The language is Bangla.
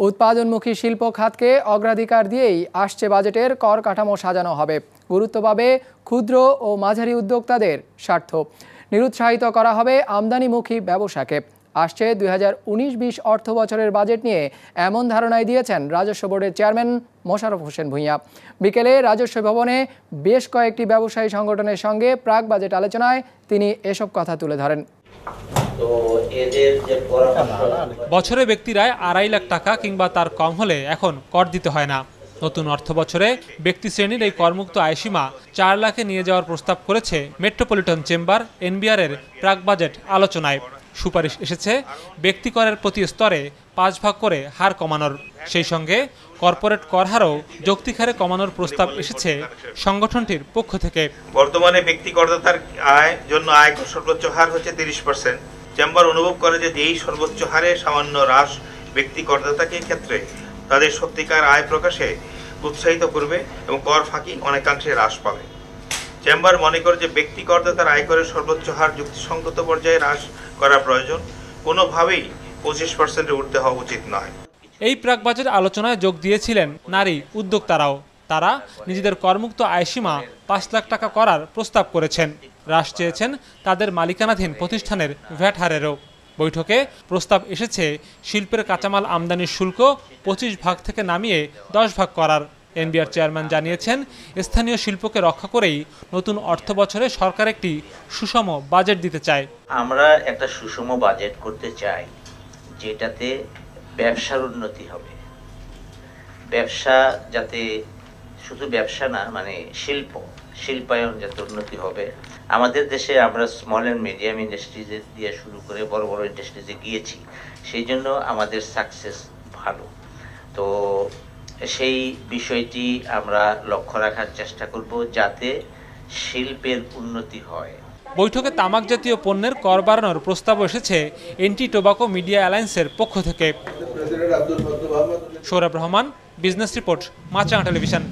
উৎপাদনমুখী শিল্প খাতকে অগ্রাধিকার দিয়েই আসছে বাজেটের কর কাঠামো সাজানো হবে। গুরুত্ব পাবে ক্ষুদ্র ও মাঝারি উদ্যোক্তাদের স্বার্থ। নিরুৎসাহিত করা হবে আমদানিমুখী ব্যবসাকে। আসছে দুই হাজার উনিশ অর্থ বছরের বাজেট নিয়ে এমন ধারণাই দিয়েছেন রাজস্ব বোর্ডের চেয়ারম্যান মোশাররফ হোসেন ভূঁইয়া। বিকেলে রাজস্ব ভবনে বেশ কয়েকটি ব্যবসায়ী সংগঠনের সঙ্গে প্রাক বাজেট আলোচনায় তিনি এসব কথা তুলে ধরেন। তো এদের যে পরামর্শ বছরে ব্যক্তির আয় আড়াই লাখ টাকা কিংবা তার কম হলে এখন কর দিতে হয় না। নতুন অর্থ বছরে ব্যক্তি শ্রেণির এই করমুক্ত আয়সীমা চার লাখে নিয়ে যাওয়ার প্রস্তাব করেছে মেট্রোপলিটন চেম্বার এনবিআরের প্রাক বাজেট আলোচনায়। সুপারিশ এসেছে ব্যক্তি করের প্রতি স্তরে পাঁচ ভাগ করে হার কমানোর। সেই সঙ্গে কর্পোরেট কর হারও যৌক্তিক হারে কমানোর প্রস্তাব এসেছে সংগঠনটির পক্ষ থেকে। বর্তমানে ব্যক্তি করদাতার আয় জন্য আয়কর সর্বোচ্চ হার হচ্ছে তিরিশ পার্সেন্ট চেম্বার অনুভব করে যে এই সর্বোচ্চ হারে সামান্য হ্রাস ব্যক্তি করদাতাকে ক্ষেত্রে তাদের সত্যিকার আয় প্রকাশে উৎসাহিত করবে এবং কর ফাঁকি অনেকাংশে হ্রাস পাবে। চেম্বার মনে করে যে ব্যক্তি করদাতার আয়করের সর্বোচ্চ হার যুক্তিসঙ্গত পর্যায়ে হ্রাস করা প্রয়োজন, কোনোভাবেই পঁচিশ পার্সেন্টে উঠতে হওয়া উচিত নয়। এই প্রাক বাজেট আলোচনায় যোগ দিয়েছিলেন নারী উদ্যোক্তারাও। তারা নিজেদের করমুক্ত আয়সীমা পাঁচ লাখ টাকা করার প্রস্তাব করেছেন। হ্রাস চেয়েছেন তাদের মালিকানাধীন প্রতিষ্ঠানের ভ্যাট হারেরও বৈঠকে প্রস্তাব এসেছে শিল্পের কাঁচামাল আমদানির শুল্ক পঁচিশ ভাগ থেকে নামিয়ে দশ ভাগ করার। এনবিআর চেয়ারম্যান জানিয়েছেন, স্থানীয় শিল্পকে রক্ষা করেই নতুন অর্থ বছরে সরকার একটি সুষম বাজেট দিতে চায়। আমরা একটা সুষম বাজেট করতে চাই যেটাতে ব্যবসার উন্নতি হবে। ব্যবসা যাতে শুধু ব্যবসা না মানে শিল্প শিল্পায়ন যাতে উন্নতি হবে। আমাদের দেশে আমরা স্মল অ্যান্ড মিডিয়াম ইন্ডাস্ট্রিজে দিয়ে শুরু করে বড় বড় ইন্ডাস্ট্রিজে গিয়েছি। সেই জন্য আমাদের সাকসেস ভালো। তো সেই বিষয়টি আমরা লক্ষ্য রাখার চেষ্টা করব যাতে শিল্পের উন্নতি হয়। বৈঠকে তামাক জাতীয় পণ্যের কর বাড়ানোর প্রস্তাব এসেছে এন্টি টোবাকো মিডিয়া অ্যালায়েন্সের পক্ষ থেকে। Sourav Rahman, business report, Maasranga television.